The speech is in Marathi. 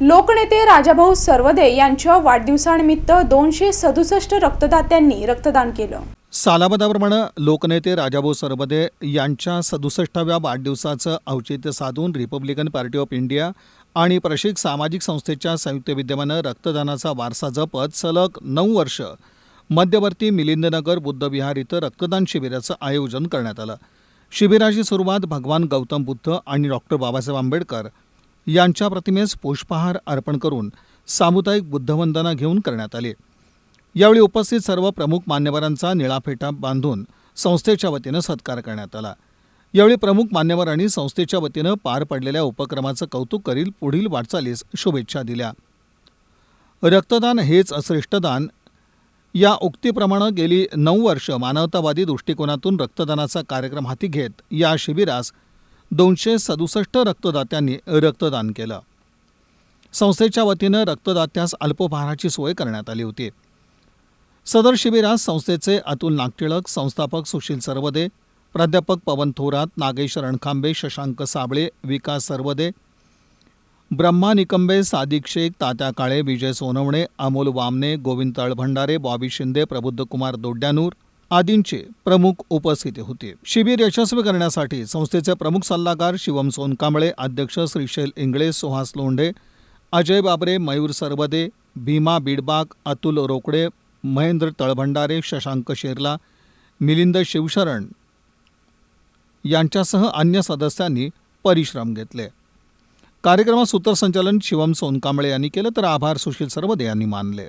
लोकनेते राजाभाऊ सर्वदे यांच्या वाढदिवसानिमित्त दोनशे सदुसष्ट रक्तदात्यांनी रक्तदान केलं. सालाबदाप्रमाणे लोकनेते राजाभाऊ सरबदे यांच्या सदुसष्टाव्या वाढदिवसाचं औचित्य साधून रिपब्लिकन पार्टी ऑफ इंडिया आणि प्रशिक सामाजिक संस्थेच्या संयुक्त विद्यमानं रक्तदानाचा वारसा जपत सलग नऊ वर्ष मध्यवर्ती मिलिंदनगर बुद्धविहार इथं रक्तदान शिबिराचं आयोजन करण्यात आलं. शिबिराची सुरुवात भगवान गौतम बुद्ध आणि डॉक्टर बाबासाहेब आंबेडकर यांच्या प्रतिमेस पुष्पहार अर्पण करून सामुदायिक बुद्धवंदना घेऊन करण्यात आली. यावेळी उपस्थित सर्व प्रमुख मान्यवरांचा निळा फेटा बांधून संस्थेच्या वतीनं सत्कार करण्यात आला. यावेळी प्रमुख मान्यवरांनी संस्थेच्या वतीनं पार पडलेल्या उपक्रमाचं कौतुक करील पुढील वाटचालीस शुभेच्छा दिल्या. रक्तदान हेच श्रेष्ठदान या उक्तीप्रमाणे गेली नऊ वर्ष मानवतावादी दृष्टिकोनातून रक्तदानाचा कार्यक्रम हाती घेत या शिबिरास दोनशे सदुसष्ट रक्तदात्यांनी रक्तदान केलं. संस्थेच्या वतीनं रक्तदात्यास अल्पोपहाराची सोय करण्यात आली होती. सदर शिबिरात संस्थेचे अतुल नागटिळक संस्थापक सुशील सरवदे प्राध्यापक पवन थोरात नागेश रणखांबे शशांक साबळे विकास सरवदे ब्रह्मा निकंबे सादिक शेख तात्या काळे विजय सोनवणे अमोल वामने गोविंद तळभंडारे बॉबी शिंदे प्रबुद्ध कुमार दोड्यानूर आदींचे प्रमुख उपस्थिती होते. शिबिर यशस्वी करण्यासाठी संस्थेचे प्रमुख सल्लागार शिवम सोनकांबळे अध्यक्ष श्रीशैल इंगळे सुहास लोंढे अजय बाबरे मयूर सरवदे भीमा बीडबाग अतुल रोकडे महेंद्र तळभंडारे शशांक शेरला मिलिंद शिवशरण यांच्यासह अन्य सदस्यांनी परिश्रम घेतले. कार्यक्रमात सूत्रसंचालन शिवम सोनकांबळे यांनी केलं तर आभार सुशील सरवदे यांनी मानले.